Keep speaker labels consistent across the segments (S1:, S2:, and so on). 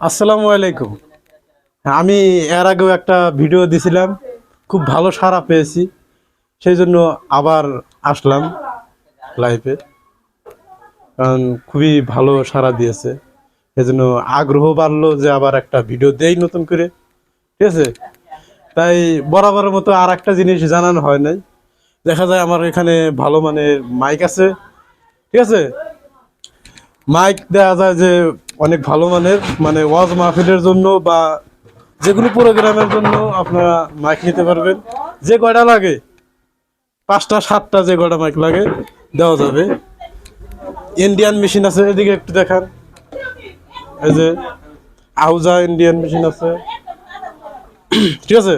S1: আসসালামু আলাইকুম। আমি এর আগেও একটা ভিডিও দিছিলাম, খুব ভালো সাড়া পেয়েছি, সেই জন্য আবার আসলাম লাইফে কারণ খুবই ভালো সাড়া দিয়েছে, সেই জন্য আগ্রহ বাড়লো যে আবার একটা ভিডিও দেই নতুন করে, ঠিক আছে? তাই বরাবরের মতো আর একটা জিনিস জানানো হয় নাই। দেখা যায় আমার এখানে ভালো মানের মাইক আছে, ঠিক আছে? মাইক দেওয়া যায় যে অনেক ভালো মানের মানে ওয়াজ মাহফিলের জন্য বা যে কোনো প্রোগ্রামের জন্য আপনারা মাইক নিতে পারবেন। যে কয়টা লাগে, পাঁচটা, সাতটা যে কয়টা মাইক লাগে, দেওয়া যাবে। ইন্ডিয়ান মেশিন আছে, এদিকে একটু দেখান। এই যে আউজা ইন্ডিয়ান মেশিন আছে। ঠিক আছে?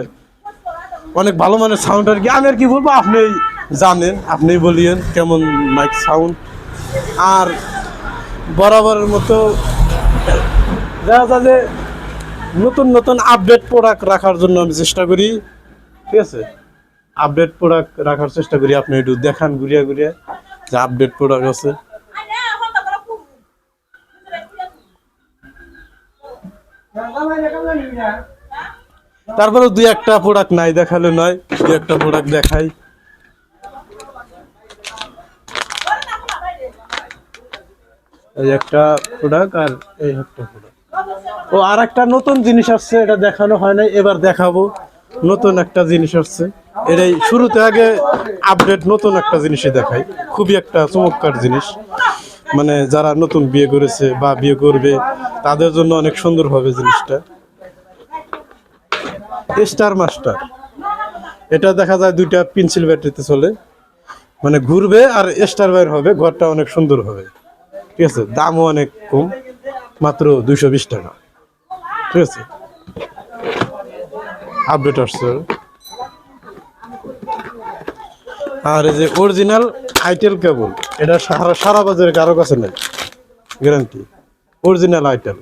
S1: অনেক ভালো মানের সাউন্ড আর কি। আমি আর কি বলব আপনি জানেন আপনি বলিয়েন কেমন মাইক সাউন্ড আর বরাবরের মতো দেখা যায় যে নতুন নতুন আপডেট প্রোডাক্ট রাখার জন্য আমি চেষ্টা করি, ঠিক আছে? আপডেট প্রোডাক্ট রাখার চেষ্টা করি, আপনি একটু দেখান ঘুরিয়া ঘুরিয়া যে আপডেট প্রোডাক্ট আছে। তারপরে দুই একটা প্রোডাক্ট নাই দেখালে নয়, দুই একটা প্রোডাক্ট দেখাই। এই একটা প্রোডাক্ট আর এই একটা প্রোডাক্ট ও আর একটা নতুন জিনিস আসছে, এটা দেখানো হয় নাই, এবার দেখাবো। নতুন একটা জিনিস আসছে। এটাই শুরুতে আগে আপডেট নতুন একটা জিনিসই দেখাই। খুবই একটা চমৎকার জিনিস। মানে যারা নতুন বিয়ে করেছে বা বিয়ে করবে, তাদের জন্য অনেক সুন্দর হবে জিনিসটা। স্টার মাস্টার এটা দেখা যায় দুইটা পেন্সিল ব্যাটারিতে চলে। মানে ঘুরবে আর স্টার বাইর হবে, ঘরটা অনেক সুন্দর হবে। ঠিক আছে, দামও অনেক কম, মাত্র দুইশো বিশ টাকা। ঠিক আছে? আপডেট আসছে। আর এই যে অরিজিনাল আইটেল কেবল এটা সারা সারা বাজারে কারও কাছে নেই গ্যারান্টি অরিজিনাল আইটেল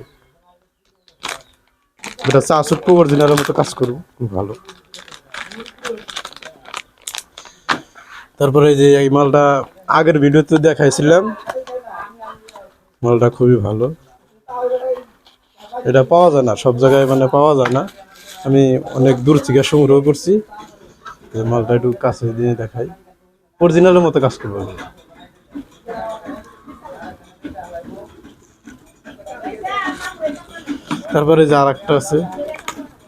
S1: এটা চা সুট্টু অরিজিনালের মতো কাজ করব, খুব ভালো। তারপরে এই যে এই মালটা আগের ভিডিওতে দেখাইছিলাম মালটা খুবই ভালো। এটা পাওয়া যায় না, সব জায়গায় মানে পাওয়া যায় না। আমি অনেক দূর থেকে সংগ্রহ করছি মালটা একটু কাছে দিয়ে দেখাই। অরিজিনালের মতো কাজ করব। তারপরে যে আর একটা আছে,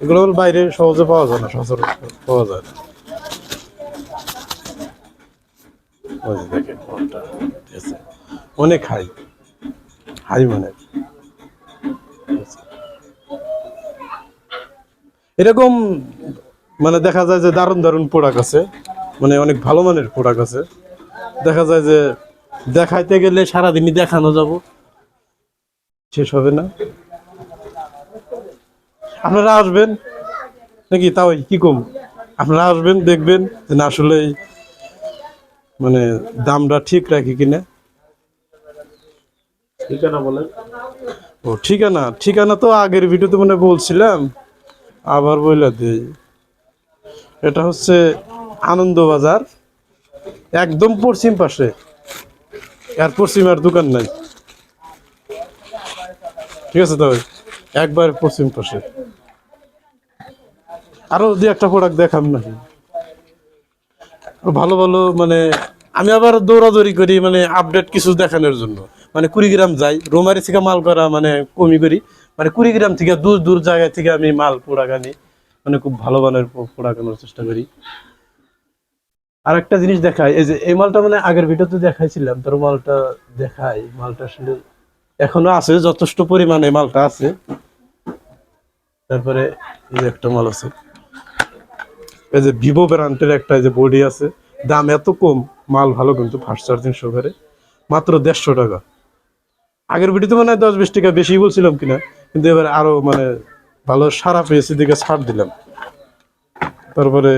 S1: এগুলো বাইরে সহজে পাওয়া যায় না, সচরাচর পাওয়া যায় না। অনেক হাই হাই এরকম মানে দেখা যায় যে দারুণ দারুণ প্রোডাক্ট আছে। মানে অনেক ভালো মানের প্রোডাক্ট আছে। দেখা যায় যে দেখাইতে গেলে সারাদিনই দেখানো যাব। শেষ হবে না। আপনারা আসবেন? নাকি তাও কি কম? আপনারা আসবেন, দেখবেন যে না আসলে মানে দামটা ঠিক রাখি কিনা।
S2: ঠিকানা বলেন।
S1: ও, ঠিকানা? ঠিকানা তো আগের ভিডিওতে মানে বলছিলাম। আবার বইলা দিই। এটা হচ্ছে আনন্দবাজার, একদম পশ্চিম পাশে। আর পশ্চিম আর দোকান নাই। ঠিক আছে তবে একবার পশ্চিম পাশে। আরও দু একটা প্রোডাক্ট দেখাম নাকি? ভালো ভালো মানে আমি আবার দৌড়াদৌড়ি করি মানে আপডেট কিছু দেখানোর জন্য। মানে কুড়িগ্রাম যাই। রোমারি থেকে মাল করা মানে কমি করি। মানে কুড়িগ্রাম থেকে দূর দূর জায়গা থেকে আমি মাল পোড়াক আনি মানে খুব ভালো মানের পোড়াক আনার চেষ্টা করি। আর একটা জিনিস দেখাই, এই যে এই মালটা মানে আগের ভিডিওতে দেখাইছিলাম, তোর মালটা দেখাই, মালটা আসলে এখনও আছে, যথেষ্ট পরিমাণে মালটা আছে। তারপরে এই একটা মাল আছে। এই যে ভিভো ব্র্যান্ডের একটা যে বডি আছে। দাম এত কম, মাল ভালো কিন্তু ফার্স্ট চার্জিং সহকারে মাত্র দেড়শো টাকা। আগের ভিডিওতে মানে দশ বিশ টাকা বেশি বলছিলাম কিনা, কিন্তু এবার আরও মানে ভালো সারা পেয়েছি দিকে ছাড় দিলাম। তারপরে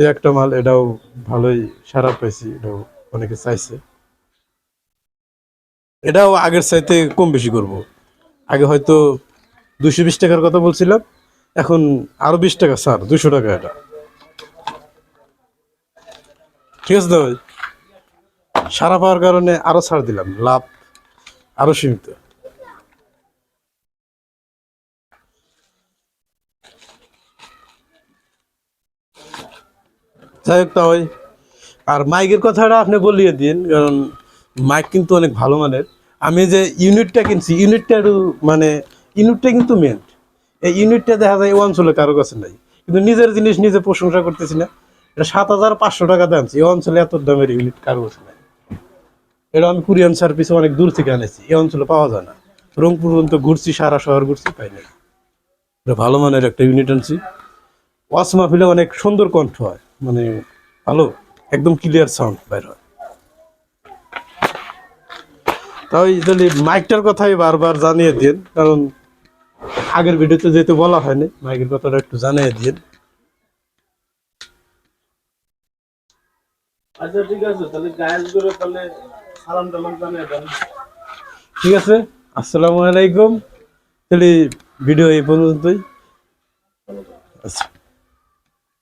S1: এই একটা মাল, এটাও ভালোই সারা পেয়েছি, এটাও অনেকে চাইছে। এটাও আগের চাইতে কম বেশি করব। আগে হয়তো দুশো বিশ টাকার কথা বলছিলাম, এখন আরও বিশ টাকা স্যার দুশো টাকা এটা। ঠিক আছে তো সারা পাওয়ার কারণে আরও ছাড় দিলাম, লাভ। আরও সীমিত। যাই হোক তা আর মাইকের কথাটা আপনি বলিয়ে দিন, কারণ মাইক কিন্তু অনেক ভালো মানের। আমি যে ইউনিটটা কিনছি ইউনিটটার মানে ইউনিটটা কিন্তু মেন এই ইউনিটটা দেখা যায় এই অঞ্চলে কারও কাছে নাই। কিন্তু নিজের জিনিস নিজে প্রশংসা করতেছি না। এটা সাত হাজার পাঁচশো টাকা দাম। এই অঞ্চলে এত দামের ইউনিট কারও কাছে নাই। এটা আমি কুরিয়ান সার্ভিসে অনেক দূর থেকে আনেছি। এই অঞ্চলে পাওয়া যায় না। রংপুর পর্যন্ত ঘুরছি, সারা শহর ঘুরছি, পাই না এটা ভালো মানের একটা ইউনিট আনছি। ওয়াস মাহফিলে অনেক সুন্দর কণ্ঠ হয়। মানে ভালো, একদম ক্লিয়ার সাউন্ড বাইর হয়। তাই তাহলে মাইকটার কথাই বারবার জানিয়ে দিন কারণ আগের ভিডিওতে যেহেতু বলা হয়নি মাইকের কথাটা একটু জানিয়ে দিন
S2: আচ্ছা ঠিক আছে, তাহলে গায়েস করে তাহলে
S1: ঠিক আছে আসসালামু আলাইকুম। তাহলে ভিডিও এই পর্যন্তই। আচ্ছা।